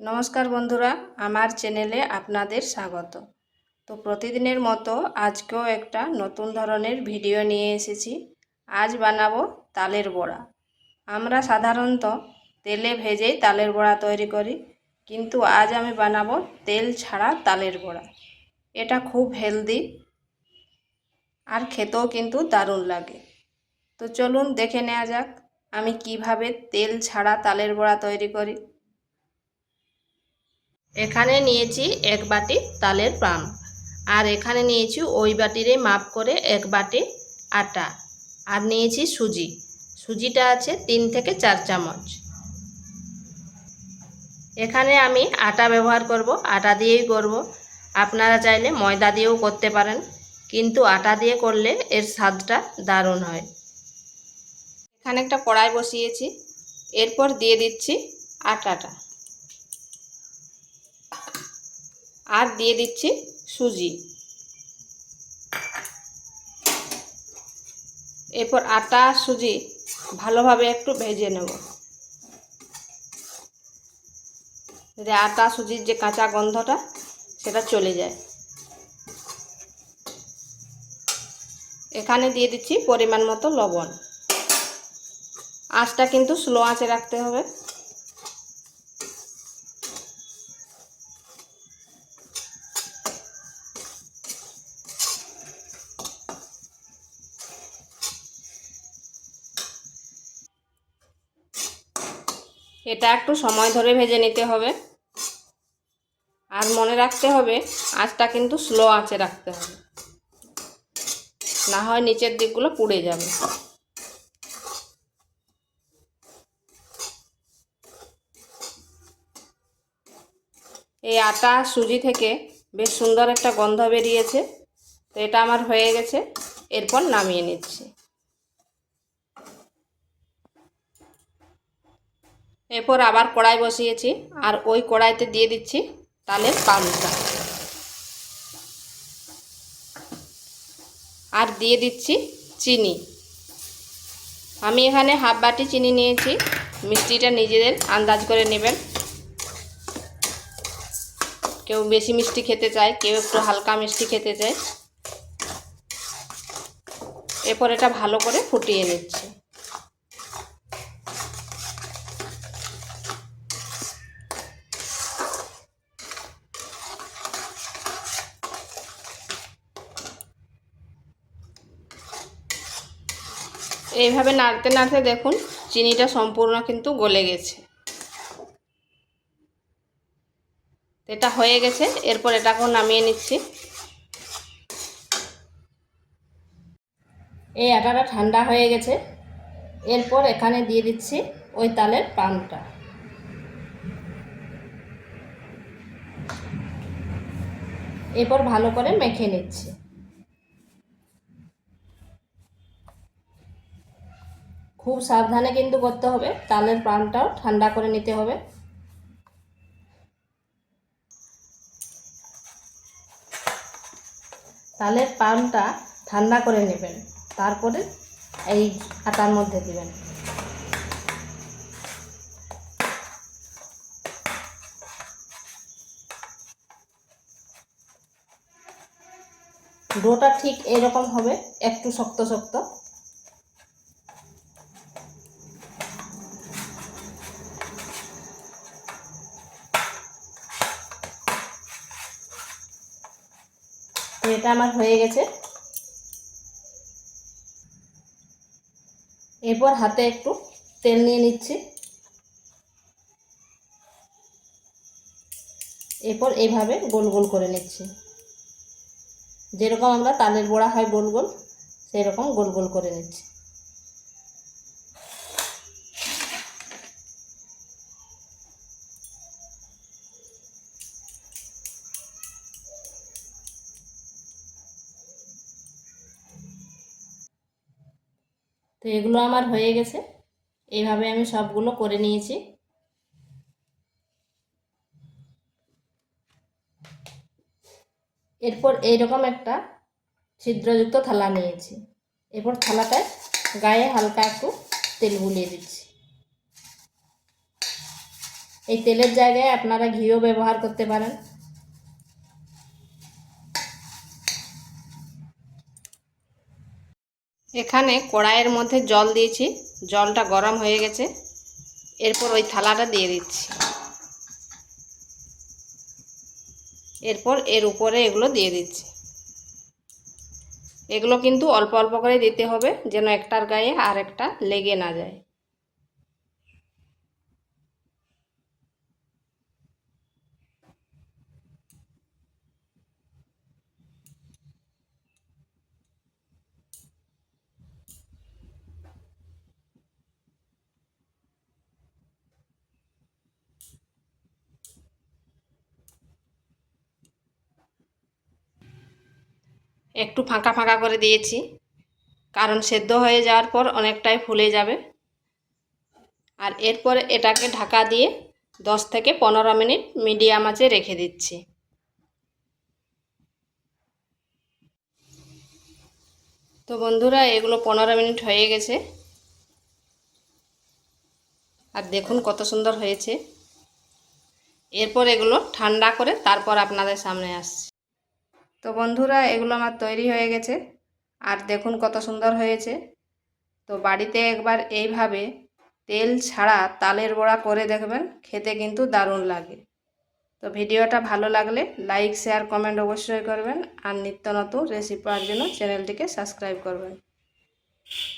নমস্কার বন্ধুরা, আমার চ্যানেলে আপনাদের স্বাগত। তো প্রতিদিনের মতো আজকেও একটা নতুন ধরনের ভিডিও নিয়ে এসেছি। আজ বানাবো তালের বড়া। আমরা সাধারণত তেলে ভেজেই তালের বড়া তৈরি করি, কিন্তু আজ আমি বানাবো তেল ছাড়া তালের বড়া। এটা খুব হেলদি আর খেতেও কিন্তু দারুণ লাগে। তো চলুন দেখে নেওয়া যাক আমি কীভাবে তেল ছাড়া তালের বড়া তৈরি করি। এখানে নিয়েছি এক বাটি তালের পাম। আর এখানে নিয়েছি ওই বাটিরে মাপ করে এক বাটি আটা। আর নিয়েছি সুজি। সুজিটা আছে তিন থেকে চার চামচ। এখানে আমি আটা ব্যবহার করব, আটা দিয়েই করব। আপনারা চাইলে ময়দা দিয়েও করতে পারেন, কিন্তু আটা দিয়ে করলে এর স্বাদটা দারুণ হয়। এখানে একটা কড়াই বসিয়েছি, এরপর দিয়ে দিচ্ছি আটাটা। আর দিয়ে দিচ্ছি সুজি। এরপর আটা সুজি ভালোভাবে একটু ভেজে নেব। যে আটা, সুজির যে কাঁচা গন্ধটা, সেটা চলে যায়। এখানে দিয়ে দিচ্ছি পরিমাণ মতো লবণ। আঁচটা কিন্তু স্লো আঁচে রাখতে হবে। এটা একটু সময় ধরে ভেজে নিতে হবে। আর মনে রাখতে হবে, আঁচটা কিন্তু স্লো আঁচে রাখতে হবে। না হয় নিচের দিকগুলো পুড়ে যাবে। এই আটা সুজি থেকে বেশ সুন্দর একটা গন্ধ বেরিয়েছে। তো এটা আমার হয়ে গেছে। এরপর নামিয়ে নিচ্ছি। এরপর আবার কড়াই বসিয়েছি, আর ওই কড়াইতে দিয়ে দিচ্ছি তালের পামটা আর দিয়ে দিচ্ছি চিনি। আমি এখানে হাফ বাটি চিনি নিয়েছি, মিষ্টিটা নিজেদের আন্দাজ করে নেবেন। কেউ বেশি মিষ্টি খেতে চায়, কেউ একটু হালকা মিষ্টি খেতে চায়। এরপর এটা ভালো করে ফুটিয়ে নিচ্ছি। এইভাবে নাড়তে নাড়তে দেখুন, চিনিটা সম্পূর্ণ কিন্তু গলে গেছে। এটা হয়ে গেছে, এরপর এটাকেও নামিয়ে নিচ্ছি। এই আটাটা ঠান্ডা হয়ে গেছে। এরপর এখানে দিয়ে দিচ্ছি ওই তালের পানটা। এরপর ভালো করে মেখে নিচ্ছি। খুব সাবধানে কিন্তু করতে হবে। তালের পানটাও ঠান্ডা করে নিতে হবে। তালের পানটা ঠান্ডা করে নেবেন। তারপরে এই আটার মধ্যে দিবেন। ডোটা ঠিক এরকম হবে, একটু শক্ত শক্ত। এটা আমার হয়ে গেছে। এরপর হাতে একটু তেল নিয়ে নিচ্ছি। এরপর এইভাবে গোল গোল করে নিচ্ছি। যেরকম আমরা তালের বড়া হয় গোল গোল সেই রকম গোল গোল করে নিচ্ছি। তো এগুলো আমার হয়ে গেছে। এইভাবে আমি সবগুলো করে নিয়েছি। এরপর এইরকম একটা ছিদ্রযুক্ত থালা নিয়েছি। এরপর থালাটায় গায়ে হালকা একটু তেল বুলিয়ে দিচ্ছি। এই তেলের জায়গায় আপনারা ঘিও ব্যবহার করতে পারেন। এখানে কড়াইয়ের মধ্যে জল দিয়েছি। জলটা গরম হয়ে গেছে। এরপর ওই থালাটা দিয়ে দিচ্ছি। এরপর এর উপরে এগুলো দিয়ে দিচ্ছি। এগুলো কিন্তু অল্প অল্প করে দিতে হবে, যেন একটার গায়ে আর একটা লেগে না যায়। একটু ফাঁকা ফাঁকা করে দিয়েছি। কারণ সেদ্ধ হয়ে যাওয়ার পর অনেকটাই ফুলে যাবে। আর এরপরে এটাকে ঢাকা দিয়ে দশ থেকে পনেরো মিনিট মিডিয়াম আঁচে রেখে দিচ্ছি। তো বন্ধুরা, এগুলো পনেরো মিনিট হয়ে গেছে। আর দেখুন কত সুন্দর হয়েছে। এরপর এগুলো ঠান্ডা করে তারপর আপনাদের সামনে আসছে। তো বন্ধুরা, এগুলো আমার তৈরি হয়ে গেছে। আর দেখুন কত সুন্দর হয়েছে। তো বাড়িতে একবার এইভাবে তেল ছাড়া তালের বড়া করে দেখবেন, খেতে কিন্তু দারুণ লাগে। তো ভিডিওটা ভালো লাগলে লাইক, শেয়ার, কমেন্ট অবশ্যই করবেন। আর নিত্য নতুন রেসিপি পাওয়ার জন্য চ্যানেলটিকে সাবস্ক্রাইব করবেন।